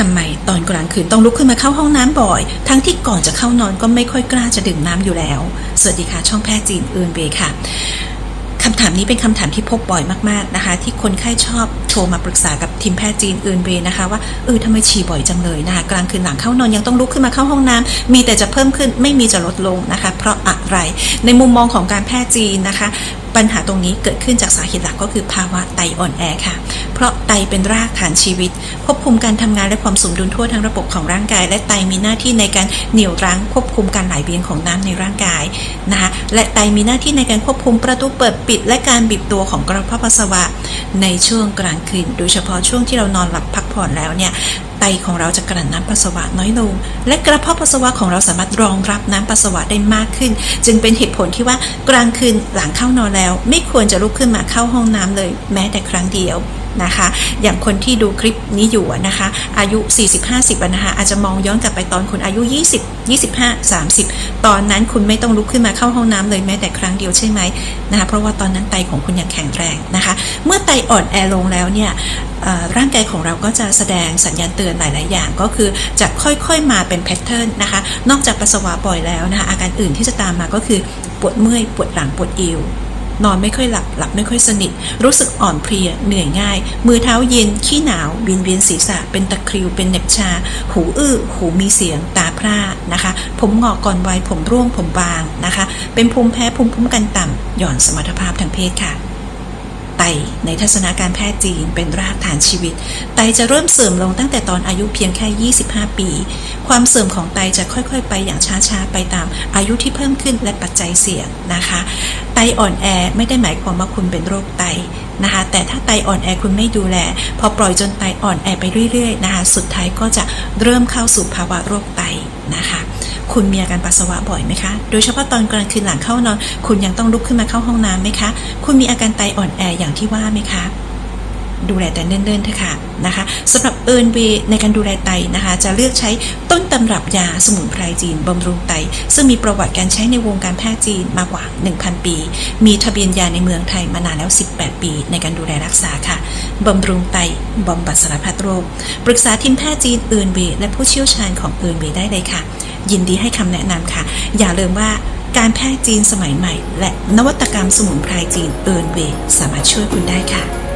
ทำไมตอนกลางคืนต้องลุกขึ้นมาเข้าห้องน้ำบ่อย ทั้งที่ก่อนจะเข้านอนก็ไม่ค่อยกล้าจะดื่มน้ำอยู่แล้ว สวัสดีค่ะ ช่องแพทย์จีนเอินเวย์ค่ะคำถามนี้เป็นคำถามที่พบบ่อยมากๆนะคะ ที่คนไข้ชอบโทรมาปรึกษากับทีมแพทย์จีนเอินเวย์นะคะว่าเออทำไมฉี่บ่อยจังเลยนะคะกลางคืนหลังเข้านอนยังต้องลุกขึ้นมาเข้าห้องน้ำมีแต่จะเพิ่มขึ้นไม่มีจะลดลงนะคะ เพราะอะไรในมุมมองของการแพทย์จีนนะคะ ปัญหาตรงนี้เกิดขึ้นจากสาเหตุหลักก็คือภาวะไตอ่อนแอค่ะ เพราะไตเป็นรากฐานชีวิตควบคุมการทำงานและความสมดุลทั่วทั้งระบบของร่างกาย และไตมีหน้าที่ในการเหนี่ยวรั้งควบคุมการไหลเวียนของน้ำในร่างกายนะคะและไตมีหน้าที่ในการควบคุมประตูเปิดปิด และการบีบตัวของกระเพาะปัสสาวะ ในช่วงกลางคืนโดยเฉพาะช่วงที่เรานอนหลับพักผ่อนแล้วเนี่ยไตของเราจะกลั่นน้ำปัสสาวะน้อยลง และกระเพาะปัสสาวะของเราสามารถรองรับน้ำปัสสาวะได้มากขึ้น จึงเป็นเหตุผลที่ว่ากลางคืนหลังเข้านอนแล้ว ไม่ควรจะลุกขึ้นมาเข้าห้องน้ำเลย แม้แต่ครั้งเดียว นะคะ อย่างคนที่ดูคลิปนี้อยู่นะคะ อายุ 40-50นะคะอาจจะมองย้อนกลับไปตอนคุณอายุ 20 25 30 ตอนนั้นคุณไม่ต้องลุกขึ้นมาเข้าห้องน้ำเลยแม้แต่ครั้งเดียวใช่ไหมนะคะเพราะว่าตอนนั้นไตของคุณยังแข็งแรงนะคะ เมื่อไตอ่อนแอลงแล้วเนี่ยร่างกายของเราก็จะแสดงสัญญาณเตือนหลาย ๆ อย่างก็คือจะค่อย ๆ มาเป็นแพทเทิร์นนะคะ นอกจากปัสสาวะบ่อยแล้วนะคะอาการอื่นที่จะตามมาก็คือปวดเมื่อยปวดหลังปวดเอว นอนไม่ค่อยหลับ หลับไม่ค่อยสนิท รู้สึกอ่อนเพลีย เหนื่อยง่าย มือเท้าเย็น ขี้หนาวเวียนเวียนศีรษะ เป็นตะคริว เป็นเหน็บชา หูอื้อ หูมีเสียง ตาพร่า นะคะ ผมงอกก่อนวัย ผมร่วง ผมบาง นะคะ เป็นภูมิแพ้ ภูมิคุ้มกันต่ำ หย่อนสมรรถภาพทางเพศค่ะ ไตในทัศนาการแพทย์จีนเป็นรากฐานชีวิต ไตจะเริ่มเสื่อมลงตั้งแต่ตอนอายุเพียงแค่ 25 ปี ความเสื่อมของไตจะค่อยๆ ไปอย่างช้าๆ ไปตามอายุที่เพิ่มขึ้นและปัจจัยเสี่ยงนะคะ ไตอ่อนแอไม่ได้หมายความว่าคุณเป็นโรคไตนะคะแต่ถ้าไตอ่อนแอคุณไม่ดูแล พอปล่อยจนไตอ่อนแอไปเรื่อยๆนะคะสุดท้ายก็จะเริ่มเข้าสู่ภาวะโรคไตนะคะ คุณมีอาการปัสสาวะบ่อยไหมคะ โดยเฉพาะตอนกลางคืนหลังเข้านอน คุณยังต้องลุกขึ้นมาเข้าห้องน้ำไหมคะ คุณมีอาการไตอ่อนแออย่างที่ว่าไหมคะ ดูแลแต่เนิ่นๆเถอะค่ะนะคะสำหรับเอิร์นเวในการดูแลไตนะคะ จะเลือกใช้ต้นตำรับยาสมุนไพรจีนบำรุงไต ซึ่งมีประวัติการใช้ในวงการแพทย์จีนมากว่า 1,000 ปี มีทะเบียนยาในเมืองไทยมานานแล้ว 18 ปี ในการดูแลรักษาค่ะบำรุงไตบำบัดสารพัดโรคปรึกษาทีมแพทย์จีนเอิร์นเวและผู้เชี่ยวชาญของเอิร์นเวได้เลยค่ะ ยินดีให้คำแนะนำค่ะ อย่าลืมว่าการแพทย์จีนสมัยใหม่ และนวัตกรรมสมุนไพรจีนเอิร์นเวสามารถช่วยคุณได้ค่ะ